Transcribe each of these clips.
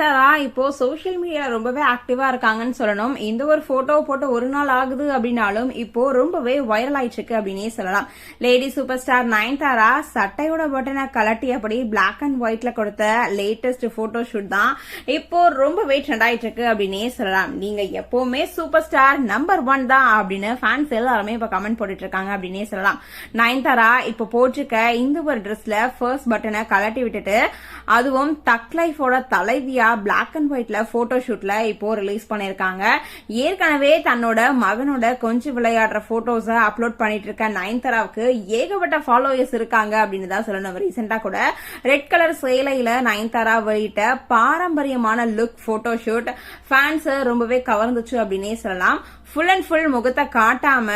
நயன்தாரா இப்போ social media ரொம்பவே ஆக்டிவா இருக்காங்கன்னு சொல்லணும். இந்த ஒரு போட்டோ போட்டு ஒரு நாள் ஆகுது அப்படின்னாலும் இப்போ ரொம்பவே வைரல் ஆயிட்டு இருக்கு அப்படின்னே சொல்லலாம். லேடி சூப்பர் ஸ்டார் நயன்தாரா சட்டையோட பட்டனை கலட்டியபடி பிளாக் அண்ட் ஒயிட்ல கொடுத்த லேட்டஸ்ட் போட்டோ ஷூட் தான் இப்போ ரொம்பவே ட்ரெண்ட் ஆயிட்டு இருக்கு அப்படின்னே சொல்லலாம். நீங்க எப்பவுமே சூப்பர் ஸ்டார் நம்பர் ஒன் தான் அப்படின்னு ஃபேன்ஸ் எல்லாருமே இப்ப கமெண்ட் போட்டுட்டு இருக்காங்க அப்படின்னே சொல்லலாம். நயன்தாரா இப்போ போட்டிருக்க இந்த ஒரு ட்ரெஸ்ல ஃபர்ஸ்ட் பட்டனை கலட்டி விட்டுட்டு அதுவும் தக் லைஃபோட தலைவியா பிளாக் அண்ட் ஒயிட்ல போட்டோ ஷூட்ல இப்போ ரிலீஸ் பண்ணிருக்காங்க. ஏற்கனவே தன்னோட மகனோட கொஞ்சம் விளையாடுற போட்டோஸ அப்லோட் பண்ணிட்டு இருக்க நயன்தாராவுக்கு ஏகப்பட்ட ஃபாலோயர்ஸ் இருக்காங்க அப்படின்னு தான் சொல்லணும். ரீசெண்டா கூட ரெட் கலர் சேலையில நயன்தாரா வெளியிட்ட பாரம்பரியமான லுக் போட்டோ ஷூட் ஃபேன்ஸ் ரொம்பவே கவர்ந்துச்சு அப்படின்னே சொல்லலாம். ஃபுல் அண்ட் ஃபுல் முகத்தை காட்டாம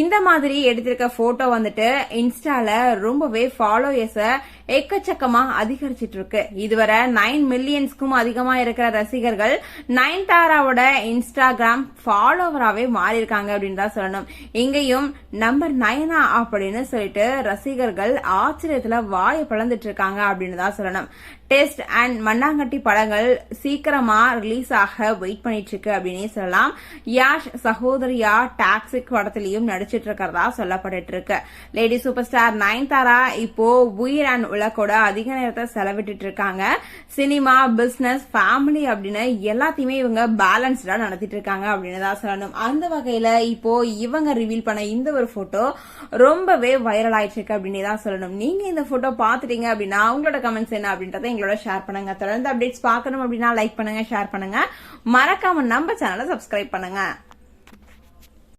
இந்த மாதிரி எடுத்திருக்க போட்டோ வந்துட்டு இன்ஸ்டால ரொம்பவே ஃபாலோயர்ஸ எக்கச்சக்கமா அதிகரிச்சிட்டு இருக்கு இதுவரை நைன் மில்லியன்ஸ்க்கும் அதிகமா இருக்கிற ரசிகர்கள் நயன்தாராவோட இன்ஸ்டாகிராம் ஃபாலோவராகவே மாறியிருக்காங்க அப்படின்னு தான் சொல்லணும். இங்கேயும் நம்பர் நயனா அப்படின்னு சொல்லிட்டு ரசிகர்கள் ஆச்சரியத்துல வாயை பிளந்துட்டு இருக்காங்க அப்படின்னு தான் சொல்லணும். டெஸ்ட் அண்ட் மண்ணாங்கட்டி படங்கள் சீக்கிரமா ரிலீஸ் ஆக வெயிட் பண்ணிட்டு இருக்கு அப்படின்னே சொல்லலாம். யாஷ் சகோதரியா டாக்ஸிக் படத்திலையும் நடிச்சிட்டு இருக்கிறதா சொல்லப்பட்டு இருக்கு லேடி சூப்பர் ஸ்டார் நயன்தாரா இப்போ உயிர் அண்ட் உலகோட அதிக நேரத்தை செலவிட்டு இருக்காங்க சினிமா பிசினஸ் ஃபேமிலி அப்படின்னு எல்லாத்தையுமே இவங்க பேலன்ஸ்டா நடத்திட்டு இருக்காங்க அப்படின்னு தான் சொல்லணும். அந்த வகையில இப்போ இவங்க ரிவீல் பண்ண இந்த ஒரு போட்டோ ரொம்பவே வைரல் ஆயிட்டு இருக்கு அப்படின்னு தான் சொல்லணும். நீங்க இந்த போட்டோ பாத்துட்டீங்க அப்படின்னா உங்களோட கமெண்ட்ஸ் என்ன அப்படின்றத எங்களோட ஷேர் பண்ணுங்க. தொடர்ந்து அப்டேட்ஸ் பார்க்கணும் அப்படின்னா லைக் பண்ணுங்க ஷேர் பண்ணுங்க. மறக்காம நம்ம சேனலை சப்ஸ்கிரைப் பண்ணுங்க.